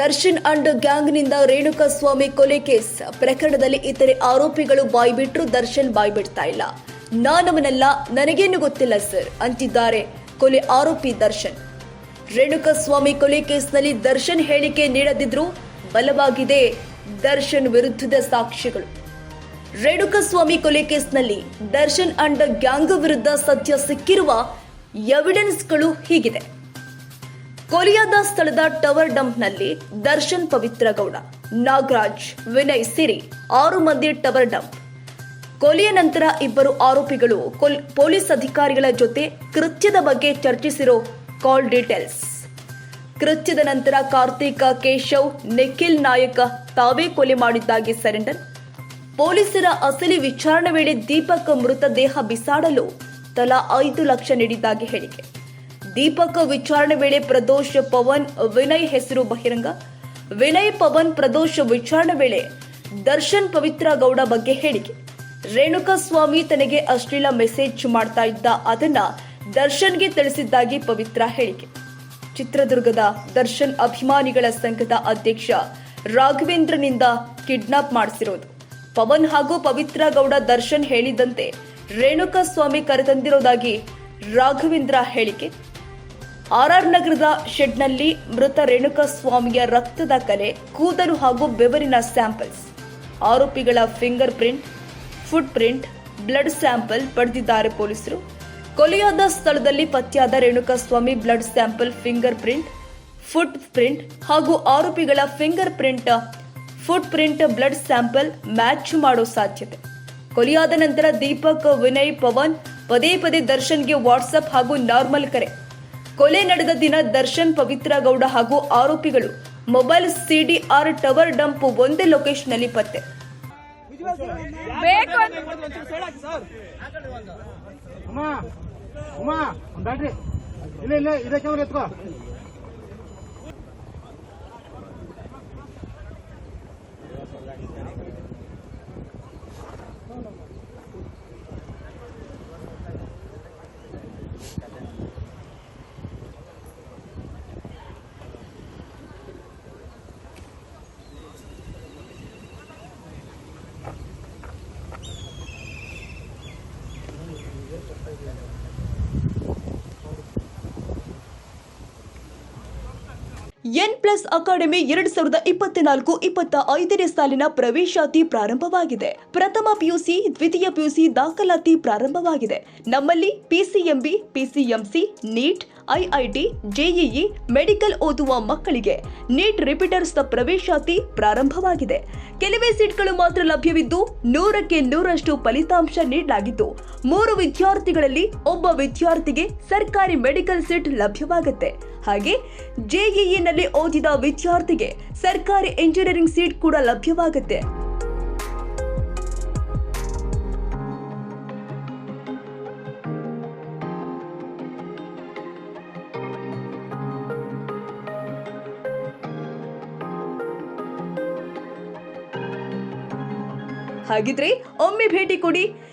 Darshan and ಗ್ಯಾಂಗ್ನಿಂದ ರೇಣುಕಾ ಸ್ವಾಮಿ ಕೊಲೆ case. ಪ್ರಕರಣದಲ್ಲಿ ಇತರೆ ಆರೋಪಿಗಳು ಬಾಯ್ಬಿಟ್ರು, ದರ್ಶನ್ ಬಾಯ್ಬಿಡ್ತಾ ಇಲ್ಲ. ನಾನವನಲ್ಲ ನನಗೇನು ಗೊತ್ತಿಲ್ಲ ಸರ್, ಅಂತಿದ್ದಾರೆ ಕೊಲೆ ಆರೋಪಿ ದರ್ಶನ್. ರೇಣುಕಾ ಸ್ವಾಮಿ ಕೊಲೆ ಕೇಸ್ನಲ್ಲಿ ದರ್ಶನ್ ಹೇಳಿಕೆ ನೀಡದಿದ್ರು ಬಲವಾಗಿದೆ ದರ್ಶನ್ ವಿರುದ್ಧದ ಸಾಕ್ಷಿಗಳು ರೇಣುಕಾ ಸ್ವಾಮಿ ಕೊಲೆ ಕೇಸ್ನಲ್ಲಿ ದರ್ಶನ್ ಅಂಡ್ ಗ್ಯಾಂಗ್ ವಿರುದ್ಧ ಸದ್ಯ ಸಿಕ್ಕಿರುವ ಎವಿಡೆನ್ಸ್ಗಳು ಹೀಗಿದೆ. ಕೊಲಿಯಾದ ಸ್ಥಳದ ಟವರ್ ಡಂಪ್ನಲ್ಲಿ ದರ್ಶನ್ ಪವಿತ್ರ ಗೌಡ, ನಾಗರಾಜ್, ವಿನಯ್ ಸಿರಿ, ಆರು ಮಂದಿ ಟವರ್ ಡಂಪ್. ಕೊಲೆಯ ನಂತರ ಇಬ್ಬರು ಆರೋಪಿಗಳು ಪೊಲೀಸ್ ಅಧಿಕಾರಿಗಳ ಜೊತೆ ಕೃತ್ಯದ ಬಗ್ಗೆ ಚರ್ಚಿಸಿರೋ ಕಾಲ್ ಡೀಟೇಲ್ಸ್. ಕೃತ್ಯದ ನಂತರ ಕಾರ್ತಿಕ ಕೇಶವ್, ನಿಖಿಲ್ ನಾಯಕ ತಾವೇ ಕೊಲೆ ಮಾಡಿದ್ದಾಗಿ ಸರೆಂಡರ್. ಪೊಲೀಸರ ಅಸಲಿ ವಿಚಾರಣೆ ವೇಳೆ ದೀಪಕ್ ಮೃತದೇಹ ಬಿಸಾಡಲು ತಲಾ ಐದು ಲಕ್ಷ ನೀಡಿದ್ದಾಗಿ ಹೇಳಿಕೆ. ದೀಪಕ್ ವಿಚಾರಣೆ ವೇಳೆ ಪ್ರದೋಷ್ ಪವನ್, ವಿನಯ್ ಹೆಸರು ಬಹಿರಂಗ. ವಿನಯ್ ಪವನ್, ಪ್ರದೋಷ್ ವಿಚಾರಣೆ ವೇಳೆ ದರ್ಶನ್ ಪವಿತ್ರ ಗೌಡ ಬಗ್ಗೆ ಹೇಳಿಕೆ. ರೇಣುಕಾ ಸ್ವಾಮಿ ತನಗೆ ಅಶ್ಲೀಲ ಮೆಸೇಜ್ ಮಾಡ್ತಾ ಇದ್ದ ಅದನ್ನ ದರ್ಶನ್ಗೆ ತಿಳಿಸಿದ್ದಾಗಿ ಪವಿತ್ರ ಹೇಳಿಕೆ. ಚಿತ್ರದುರ್ಗದ ದರ್ಶನ್ ಅಭಿಮಾನಿಗಳ ಸಂಘದ ಅಧ್ಯಕ್ಷ ರಾಘವೇಂದ್ರನಿಂದ ಕಿಡ್ನಾಪ್ ಮಾಡಿಸಿರೋದು. ಪವನ್ ಹಾಗೂ ಪವಿತ್ರ ಗೌಡ ದರ್ಶನ್ ಹೇಳಿದಂತೆ ರೇಣುಕಾ ಸ್ವಾಮಿ ಕರೆತಂದಿರೋದಾಗಿ ರಾಘವೇಂದ್ರ ಹೇಳಿಕೆ. ಆರ್ಆರ್ ನಗರದ ಶೆಡ್ನಲ್ಲಿ ಮೃತ ರೇಣುಕಾ ಸ್ವಾಮಿಯ ರಕ್ತದ ಕಲೆ, ಕೂದಲು ಹಾಗೂ ಬೆವರಿನ ಸ್ಯಾಂಪಲ್ಸ್. ಆರೋಪಿಗಳ finger print, foot print, blood sample ಪಡೆದಿದ್ದಾರೆ ಪೊಲೀಸರು. ಕೊಲೆಯಾದ ಸ್ಥಳದಲ್ಲಿ ಪತ್ತೆಯಾದ Renuka Swamy blood sample, finger print, foot print ಹಾಗೂ ಆರೋಪಿಗಳ finger print, foot print, blood sample match ಮಾಡೋ ಸಾಧ್ಯತೆ. ಕೊಲೆಯಾದ ನಂತರ ದೀಪಕ್, ವಿನಯ್, ಪವನ್ ಪದೇ ಪದೇ ದರ್ಶನ್ಗೆ ವಾಟ್ಸಪ್ ಹಾಗೂ ನಾರ್ಮಲ್ ಕರೆ. ಕೊಲೆ ನಡೆದ ದಿನ ದರ್ಶನ್ ಪವಿತ್ರ ಗೌಡ ಹಾಗೂ ಆರೋಪಿಗಳು ಮೊಬೈಲ್ ಸಿಡಿಆರ್ ಟವರ್ ಡಂಪ್ ಒಂದೇ ಪತ್ತೆ. ಅಮ್ಮ ಒಂದ್ ಬ್ಯಾಟ್ರಿ. ಇಲ್ಲ ಇಲ್ಲ ಇದೇ ಕ್ಯಾಮ್ರಾ ಎತ್ಕೋ. ಎನ್ ಪ್ಲಸ್ ಅಕಾಡೆಮಿ ಎರಡ್ ಸಾವಿರದ ಇಪ್ಪತ್ನಾಲ್ಕು ಇಪ್ಪತ್ತ ಐದನೇ ಸಾಲಿನ ಪ್ರವೇಶಾತಿ ಪ್ರಾರಂಭವಾಗಿದೆ. ಪ್ರಥಮ ಪಿಯುಸಿ ದ್ವಿತೀಯ ಪಿಯುಸಿ ದಾಖಲಾತಿ ಪ್ರಾರಂಭವಾಗಿದೆ. ನಮ್ಮಲ್ಲಿ PCMB PCMC NEET IIT JEE medical ಓದುವ ಮಕ್ಕಳಿಗೆ ನೀಟ್ ರಿಪೀಟರ್ಸ್ ಪ್ರವೇಶಾತಿ ಪ್ರಾರಂಭವಾಗಿದೆ. ಕೆಲವೇ ಸೀಟ್ಗಳು ಮಾತ್ರ ಲಭ್ಯವಿದ್ದು ನೂರಕ್ಕೆ ನೂರಷ್ಟು ಫಲಿತಾಂಶ ನೀಡಲಾಗಿದ್ದು ಮೂರು ವಿದ್ಯಾರ್ಥಿಗಳಲ್ಲಿ ಒಬ್ಬ ವಿದ್ಯಾರ್ಥಿಗೆ ಸರ್ಕಾರಿ ಮೆಡಿಕಲ್ ಸೀಟ್ ಲಭ್ಯವಾಗುತ್ತೆ. ಹಾಗೆ ಜೆಇಇನಲ್ಲಿ ಓದಿದ ವಿದ್ಯಾರ್ಥಿಗೆ ಸರ್ಕಾರಿ ಇಂಜಿನಿಯರಿಂಗ್ ಸೀಟ್ ಕೂಡ ಲಭ್ಯವಾಗುತ್ತೆ. ಹಾಗಿದ್ರೆ ಒಮ್ಮೆ ಭೇಟಿ ಕೊಡಿ.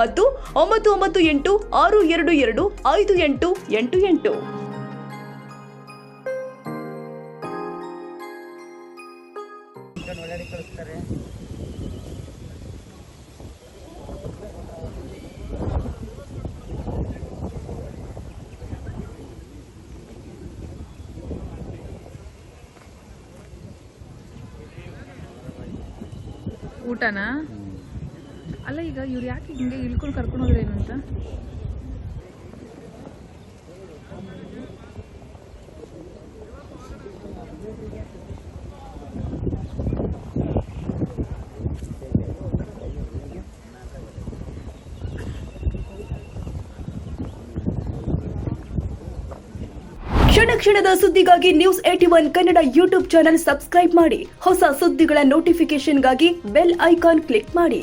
ಮತ್ತು ಒಂಬತ್ತು ಒಂಬತ್ತು ಎಂಟು ಆರು ಎರಡು ಎರಡು ಐದು ಎಂಟು ಎಂಟು ಎಂಟು. ಊಟನಾ? ಅಲ್ಲ, ಈಗ ಇವ್ರು ಯಾಕೆ ಹಿಂಗೆ ಇಳ್ಕೊಂಡು ಕರ್ಕೊಂಡು ಹೋದ್ರೆ ಏನಂತ ಕ್ಷಣ ಕ್ಷಣದ ಸುದ್ದಿಗಾಗಿ news AT one Kannada YouTube channel subscribe ಮಾಡಿ. ಹೊಸ ಸುದ್ದಿಗಳ ನೋಟಿಫಿಕೇಶನ್ಗಾಗಿ ಬೆಲ್ ಐಕಾನ್ ಕ್ಲಿಕ್ ಮಾಡಿ.